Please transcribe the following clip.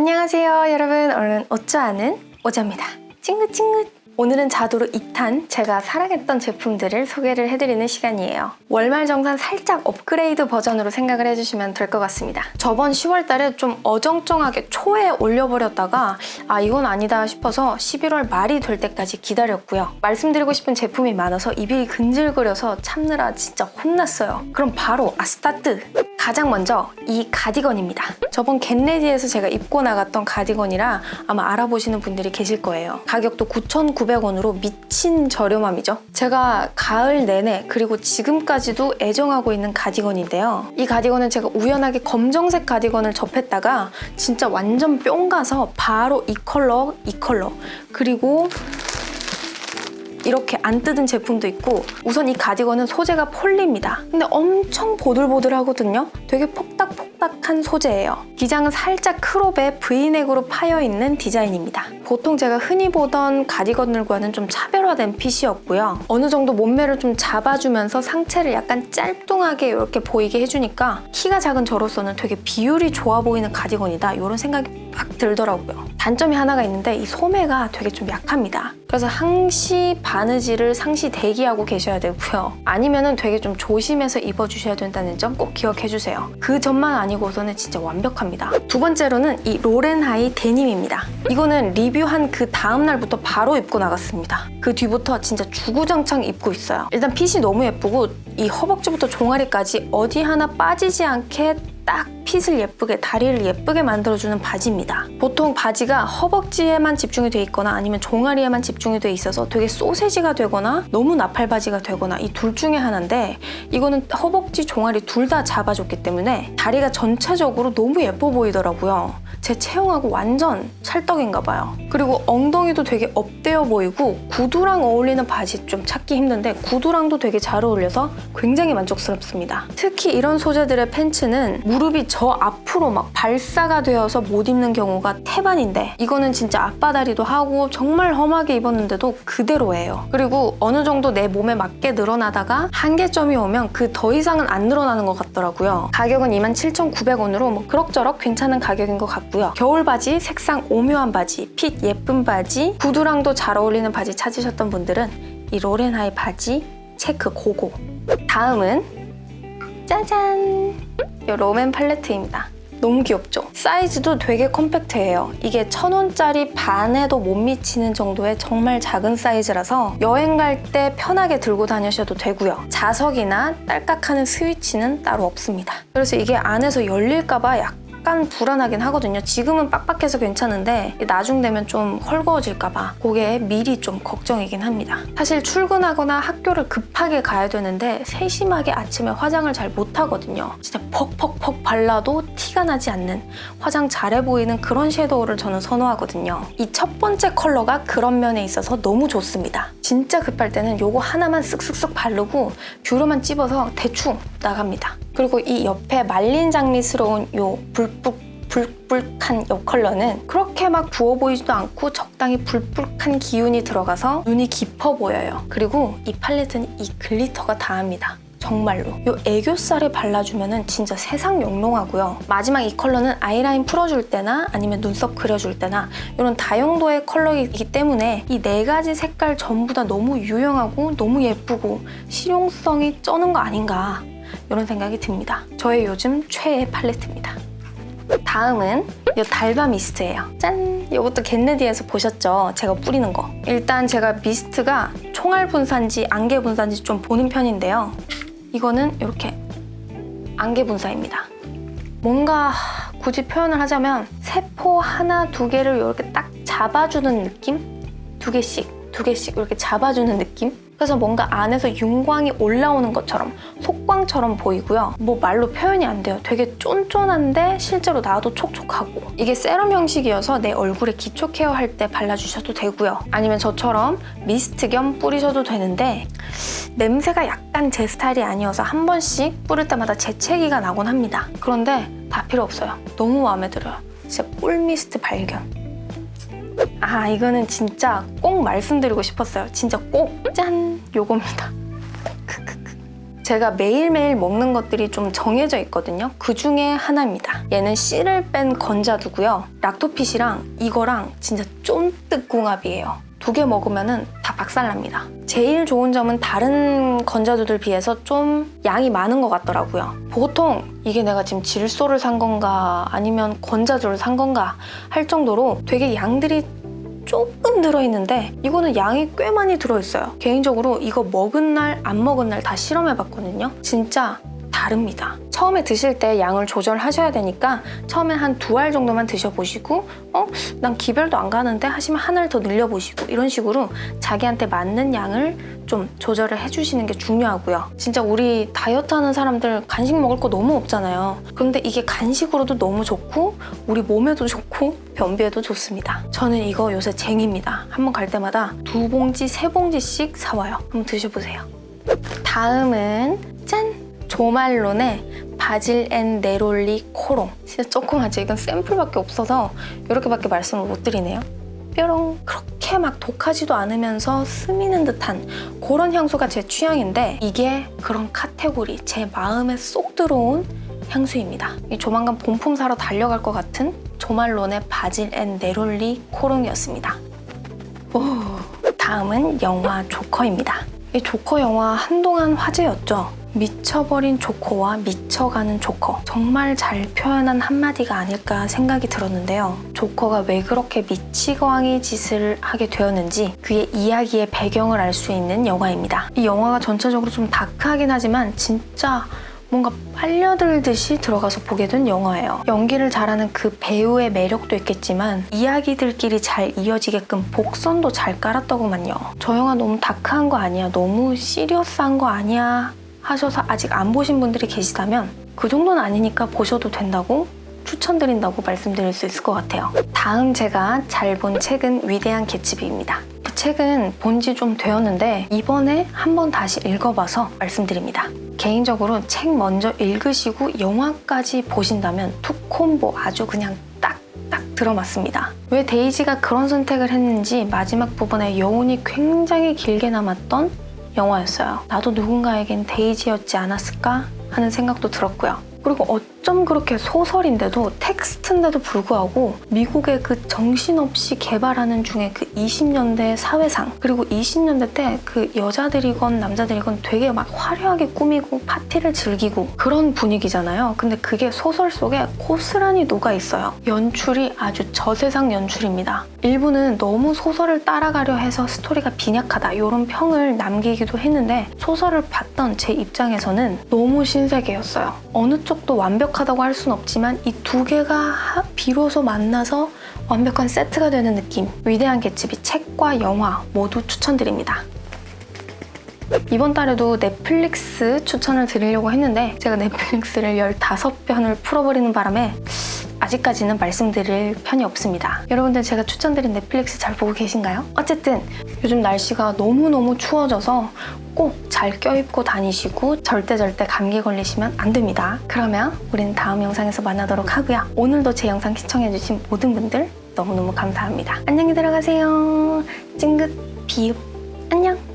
안녕하세요 여러분. 오늘은 어쩌하는 오자입니다. 찡긋찡긋 오늘은 자도로 2탄 제가 사랑했던 제품들을 소개를 해드리는 시간이에요. 월말 정산 살짝 업그레이드 버전으로 생각을 해주시면 될 것 같습니다. 저번 10월 달에 좀 어정쩡하게 초에 올려버렸다가 아 이건 아니다 싶어서 11월 말이 될 때까지 기다렸고요. 말씀드리고 싶은 제품이 많아서 입이 근질거려서 참느라 진짜 혼났어요. 그럼 바로 아 스타트! 가장 먼저 이 가디건입니다. 저번 겟레디에서 제가 입고 나갔던 가디건이라 아마 알아보시는 분들이 계실 거예요. 가격도 9,900 원으로 미친 저렴함이죠. 제가 가을 내내 그리고 지금까지도 애정하고 있는 가디건인데요. 이 가디건은 제가 우연하게 검정색 가디건을 접했다가 진짜 완전 뿅 가서 바로 이 컬러, 이 컬러 그리고 이렇게 안 뜯은 제품도 있고 우선 이 가디건은 소재가 폴리입니다. 근데 엄청 보들보들하거든요. 되게 폭닥폭닥 한 소재예요. 기장은 살짝 크롭에 브이넥으로 파여 있는 디자인입니다. 보통 제가 흔히 보던 가디건들과는 좀 차별화된 핏이었고요. 어느 정도 몸매를 좀 잡아주면서 상체를 약간 짤뚱하게 이렇게 보이게 해주니까 키가 작은 저로서는 되게 비율이 좋아 보이는 가디건이다 이런 생각이 팍 들더라고요. 단점이 하나가 있는데 이 소매가 되게 좀 약합니다. 그래서 항시 바느질을 상시 대기하고 계셔야 되고요. 아니면은 되게 좀 조심해서 입어주셔야 된다는 점 꼭 기억해 주세요. 그 점만 아니 고서는 진짜 완벽합니다. 두 번째로는 이 로렌하이 데님입니다. 이거는 리뷰한 그 다음 날부터 바로 입고 나갔습니다. 그 뒤부터 진짜 주구장창 입고 있어요. 일단 핏이 너무 예쁘고 이 허벅지부터 종아리까지 어디 하나 빠지지 않게 딱 핏을 예쁘게 다리를 예쁘게 만들어주는 바지입니다. 보통 바지가 허벅지에만 집중이 돼 있거나 아니면 종아리에만 집중이 돼 있어서 되게 소세지가 되거나 너무 나팔 바지가 되거나 이 둘 중에 하나인데 이거는 허벅지 종아리 둘 다 잡아줬기 때문에 다리가 전체적으로 너무 예뻐 보이더라고요. 제 체형하고 완전 찰떡인가 봐요. 그리고 엉덩이도 되게 업되어 보이고 구두랑 어울리는 바지 좀 찾기 힘든데 구두랑도 되게 잘 어울려서 굉장히 만족스럽습니다. 특히 이런 소재들의 팬츠는 무릎이 저 앞으로 막 발사가 되어서 못 입는 경우가 태반인데 이거는 진짜 앞바다리도 하고 정말 험하게 입었는데도 그대로예요. 그리고 어느 정도 내 몸에 맞게 늘어나다가 한계점이 오면 그 더 이상은 안 늘어나는 것 같더라고요. 가격은 27,900원으로 뭐 그럭저럭 괜찮은 가격인 것 같고 요. 겨울 바지, 색상 오묘한 바지, 핏 예쁜 바지, 구두랑도 잘 어울리는 바지 찾으셨던 분들은 이 로렌하이 바지 체크 고고. 다음은 짜잔! 이 롬앤 팔레트입니다. 너무 귀엽죠? 사이즈도 되게 컴팩트해요. 이게 천 원짜리 반에도 못 미치는 정도의 정말 작은 사이즈라서 여행 갈 때 편하게 들고 다니셔도 되고요. 자석이나 딸깍하는 스위치는 따로 없습니다. 그래서 이게 안에서 열릴까봐 약간 불안하긴 하거든요. 지금은 빡빡해서 괜찮은데 나중 되면 좀 헐거워질까봐 그게 미리 좀 걱정이긴 합니다. 사실 출근하거나 학교를 급하게 가야 되는데 세심하게 아침에 화장을 잘 못하거든요. 진짜 퍽퍽퍽 발라도 티가 나지 않는 화장 잘해 보이는 그런 섀도우를 저는 선호하거든요. 이 첫 번째 컬러가 그런 면에 있어서 너무 좋습니다. 진짜 급할 때는 요거 하나만 쓱쓱쓱 바르고 뷰러만 찝어서 대충 나갑니다. 그리고 이 옆에 말린 장미스러운 요 불룩 불불한 이 컬러는 그렇게 막 부어 보이지도 않고 적당히 불불한 기운이 들어가서 눈이 깊어 보여요. 그리고 이 팔레트는 이 글리터가 다합니다. 정말로. 이 애교살에 발라주면 진짜 세상 영롱하고요. 마지막 이 컬러는 아이라인 풀어줄 때나 아니면 눈썹 그려줄 때나 이런 다용도의 컬러이기 때문에 이 네 가지 색깔 전부 다 너무 유용하고 너무 예쁘고 실용성이 쩌는 거 아닌가 이런 생각이 듭니다. 저의 요즘 최애 팔레트입니다. 다음은 이 달바 미스트예요. 짠! 이것도 겟레디에서 보셨죠? 제가 뿌리는 거. 일단 제가 미스트가 총알 분사인지 안개 분사인지 좀 보는 편인데요. 이거는 이렇게 안개 분사입니다. 뭔가 굳이 표현을 하자면 세포 하나 두 개를 이렇게 딱 잡아주는 느낌? 두 개씩 두 개씩 이렇게 잡아주는 느낌? 그래서 뭔가 안에서 윤광이 올라오는 것처럼 속광처럼 보이고요. 뭐 말로 표현이 안 돼요. 되게 쫀쫀한데 실제로 나도 촉촉하고 이게 세럼 형식이어서 내 얼굴에 기초 케어 할 때 발라주셔도 되고요. 아니면 저처럼 미스트 겸 뿌리셔도 되는데 냄새가 약간 제 스타일이 아니어서 한 번씩 뿌릴 때마다 재채기가 나곤 합니다. 그런데 다 필요 없어요. 너무 마음에 들어요. 진짜 꿀 미스트 발견. 아 이거는 진짜 꼭 말씀드리고 싶었어요. 진짜 꼭 짠! 요겁니다. 제가 매일매일 먹는 것들이 좀 정해져 있거든요. 그 중에 하나입니다. 얘는 씨를 뺀 건자두고요. 락토핏이랑 이거랑 진짜 쫀득 궁합이에요. 두 개 먹으면은 다 박살납니다. 제일 좋은 점은 다른 건자두들 비해서 좀 양이 많은 것 같더라고요. 보통 이게 내가 지금 질소를 산 건가 아니면 건자두를 산 건가 할 정도로 되게 양들이 조금 들어있는데 이거는 양이 꽤 많이 들어있어요. 개인적으로 이거 먹은 날, 안 먹은 날 다 실험해봤거든요. 진짜 다릅니다. 처음에 드실 때 양을 조절하셔야 되니까 처음에 한 두 알 정도만 드셔보시고 어? 난 기별도 안 가는데 하시면 하나를 더 늘려보시고 이런 식으로 자기한테 맞는 양을 좀 조절을 해주시는 게 중요하고요. 진짜 우리 다이어트 하는 사람들 간식 먹을 거 너무 없잖아요. 그런데 이게 간식으로도 너무 좋고 우리 몸에도 좋고 변비에도 좋습니다. 저는 이거 요새 쟁입니다. 한번 갈 때마다 두 봉지, 세 봉지씩 사와요. 한번 드셔보세요. 다음은 짠! 조말론의 바질 앤 네롤리 코롱. 진짜 조그맣죠? 이건 샘플밖에 없어서 이렇게밖에 말씀을 못 드리네요. 뾰롱. 그렇게 막 독하지도 않으면서 스미는 듯한 그런 향수가 제 취향인데 이게 그런 카테고리, 제 마음에 쏙 들어온 향수입니다. 이 조만간 본품 사러 달려갈 것 같은 조말론의 바질 앤 네롤리 코롱이었습니다. 오, 다음은 영화 조커입니다. 이 조커 영화 한동안 화제였죠. 미쳐버린 조커와 미쳐가는 조커. 정말 잘 표현한 한마디가 아닐까 생각이 들었는데요. 조커가 왜 그렇게 미치광이 짓을 하게 되었는지 그의 이야기의 배경을 알 수 있는 영화입니다. 이 영화가 전체적으로 좀 다크하긴 하지만 진짜 뭔가 빨려들듯이 들어가서 보게 된 영화예요. 연기를 잘하는 그 배우의 매력도 있겠지만 이야기들끼리 잘 이어지게끔 복선도 잘 깔았더구만요. 저 영화 너무 다크한 거 아니야? 너무 시리어스한 거 아니야? 하셔서 아직 안 보신 분들이 계시다면 그 정도는 아니니까 보셔도 된다고 추천드린다고 말씀드릴 수 있을 것 같아요. 다음 제가 잘 본 책은 위대한 개츠비입니다. 이 책은 본 지 좀 되었는데 이번에 한번 다시 읽어봐서 말씀드립니다. 개인적으로 책 먼저 읽으시고 영화까지 보신다면 투콤보 아주 그냥 딱딱 들어맞습니다. 왜 데이지가 그런 선택을 했는지 마지막 부분에 여운이 굉장히 길게 남았던 영화였어요. 나도 누군가에겐 데이지였지 않았을까 하는 생각도 들었고요. 그리고 어쩜 그렇게 소설인데도 텍스트인데도 불구하고 미국의 그 정신없이 개발하는 중에 그 20년대 사회상 그리고 20년대 때 그 여자들이건 남자들이건 되게 막 화려하게 꾸미고 파티를 즐기고 그런 분위기잖아요. 근데 그게 소설 속에 고스란히 녹아 있어요. 연출이 아주 저세상 연출입니다. 일부는 너무 소설을 따라가려 해서 스토리가 빈약하다 이런 평을 남기기도 했는데 소설을 봤던 제 입장에서는 너무 신세계였어요. 어느 쪽도 완벽 하다고 할순 없지만 이 두 개가 하- 비로소 만나서 완벽한 세트가 되는 느낌. 위대한 개츠비 책과 영화 모두 추천드립니다. 이번 달에도 넷플릭스 추천을 드리려고 했는데 제가 넷플릭스를 15편을 풀어버리는 바람에 아직까지는 말씀드릴 편이 없습니다. 여러분들 제가 추천드린 넷플릭스 잘 보고 계신가요? 어쨌든 요즘 날씨가 너무너무 추워져서 꼭 잘 껴입고 다니시고 절대 절대 감기 걸리시면 안 됩니다. 그러면 우리는 다음 영상에서 만나도록 하고요. 오늘도 제 영상 시청해주신 모든 분들 너무너무 감사합니다. 안녕히 들어가세요. 찡긋 비읍 안녕.